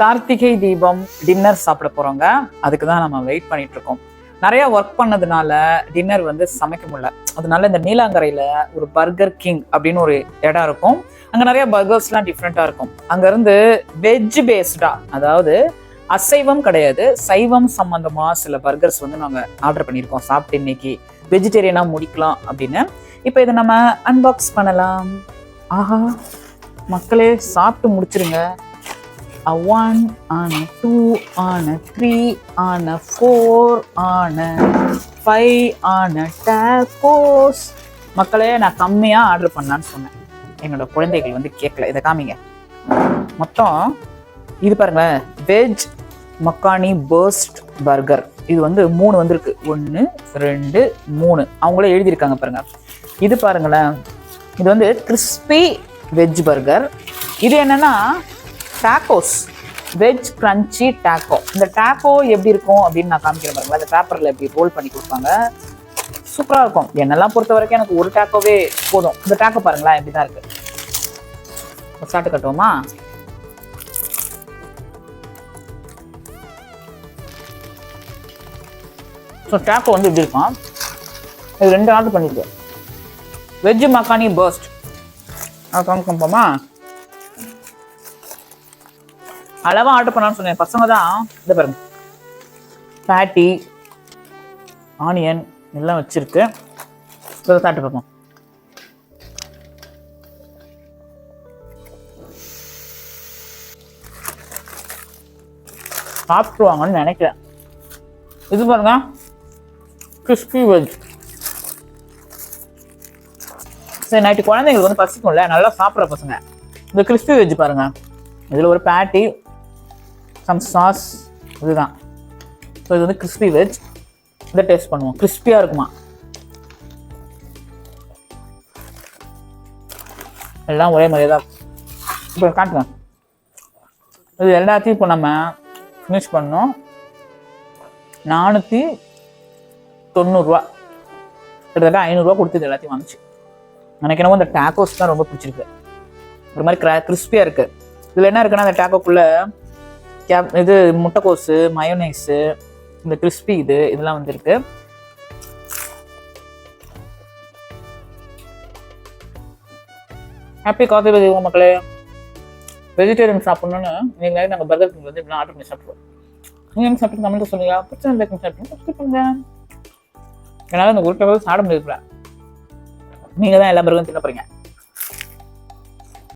Karthigai Deepam dinner சாப்பிட போறோங்க. அதுக்கு தான் நம்ம வெயிட் பண்ணிட்டு இருக்கோம் நிறைய ஒர்க் பண்ணதுனால டின்னர் வந்து சமைக்க முடியல. அதனால இந்த நீலாங்கரையில ஒரு பர்கர் கிங் அப்படின்னு ஒரு இடம் இருக்கும். அங்க நிறைய பர்கர்ஸ்லாம் டிஃப்ரெண்டா இருக்கும். அங்க இருந்து வெஜ் பேஸ்டா அதாவது அசைவம் கிடையாது சைவம் சம்பந்தமா சில பர்கர்ஸ் வந்து நாங்க ஆர்டர் பண்ணியிருக்கோம். சாப்பிட்டு இன்னைக்கு வெஜிடேரியனா முடிக்கலாம் அப்படின்னு. இப்போ இதை நம்ம அன்பாக்ஸ் பண்ணலாம். ஆஹா மக்களே சாப்பிட்டு முடிச்சிருங்க. A 1 on a 2 on a 3 on a 4 on a 5 on a tacos மக்களே நான் கம்மியாக ஆர்டர் பண்ணலான்னு சொன்னேன். என்னோட குழந்தைகள் வந்து கேட்கல இதை காமிங்க. மொத்தம் இது பாருங்களேன். வெஜ் மக்கானி பர்ஸ்ட் பர்கர் இது வந்து மூணு வந்திருக்கு. ஒன்று ரெண்டு மூணு. அவங்களே எழுதியிருக்காங்க பாருங்க. இது பாருங்களேன். இது வந்து கிறிஸ்பி வெஜ் பர்கர் இது என்னன்னா டாக்கோஸ் வெஜ் கிரன்ச்சி டாக்கோ இந்த டாக்கோ எப்படி இருக்கும் அப்படின்னு நான் காமிக்கிறேன் பாருங்க. அந்த பேப்பரில் எப்படி ரோல் பண்ணி கொடுப்பாங்க. சூப்பராக இருக்கும். என்னெல்லாம் பொறுத்த வரைக்கும் எனக்கு ஒரு டாக்கோவே போதும். இந்த டாக்கோ பாருங்களேன் எப்படி தான் இருக்குது சாப்பிட்டு கட்டுவோமா? ஸோ டாக்கோ வந்து இப்படி இருக்கும். இது ரெண்டு ஆர்டர் பண்ணியிருக்கேன் வெஜ் மக்கானி பர்ஸ்ட் அது காமிக்கோமா அளவா ஆர்டர் பண்ணலாம்னு சொன்னேன். பசங்க தான் இந்த பாருங்க. பேட்டி ஆனியன் எல்லாம் வச்சிருக்கு. இப்போ சாப்பிட்டு பார்ப்போம். சாப்பிட்டுருவாங்கன்னு நினைக்கிறேன். இது பாருங்க. கிறிஸ்பி வெஜ் சரி நைட்டு குழந்தைங்களுக்கு வந்து பசிக்கும்ல நல்லா சாப்பிட்ற பசங்க. இந்த கிறிஸ்பி வெஜ் பாருங்க. இதில் ஒரு பேட்டி சம் சாஸ் இதுதான். ஸோ இது வந்து கிறிஸ்பி வெஜ் இதை டேஸ்ட் பண்ணுவோம். கிறிஸ்பியாக இருக்குமா? எல்லாம் ஒரே மாதிரியே தான். இப்போ காட்டுங்க. இது எல்லாத்தையும் இப்போ நம்ம ஃபினிஷ் பண்ணோம். நானூற்றி தொண்ணூறுரூவா கிட்டத்தட்ட ஐநூறுரூவா கொடுத்து இது எல்லாத்தையும் வந்துச்சு எனக்கு என்னவோ இந்த டேக்கோஸ் தான் ரொம்ப பிடிச்சிருக்கு. ஒரு மாதிரி கிரா கிறிஸ்பியாக இருக்குது இதில் என்ன இருக்குன்னா அந்த டேக்கோக்குள்ளே கேப் இது முட்டைக்கோஸு மயோனைஸு இந்த கிறிஸ்பி இது இதெல்லாம் வந்துருக்கு. ஹாப்பி காஃபி பதிவு மக்களே. வெஜிடேரியன் சாப்பிட்ணுன்னு நீங்கள் நாங்கள் பர்கர் கிங் வந்து இப்படிலாம் ஆர்டர் பண்ணி சாப்பிடுவோம் நீங்கள் என்ன சாப்பிட்டு கமெண்ட் சொல்லுங்கள் பிரச்சனை இல்லை சாப்பிட்டு சப்ஸ்கிரைப் பண்ணுங்க. என்னால் இந்த ஒரு சாப்பிட முடியல. நீங்கள் தான் எல்லா பர்கரும் தின்ன போகிறீங்க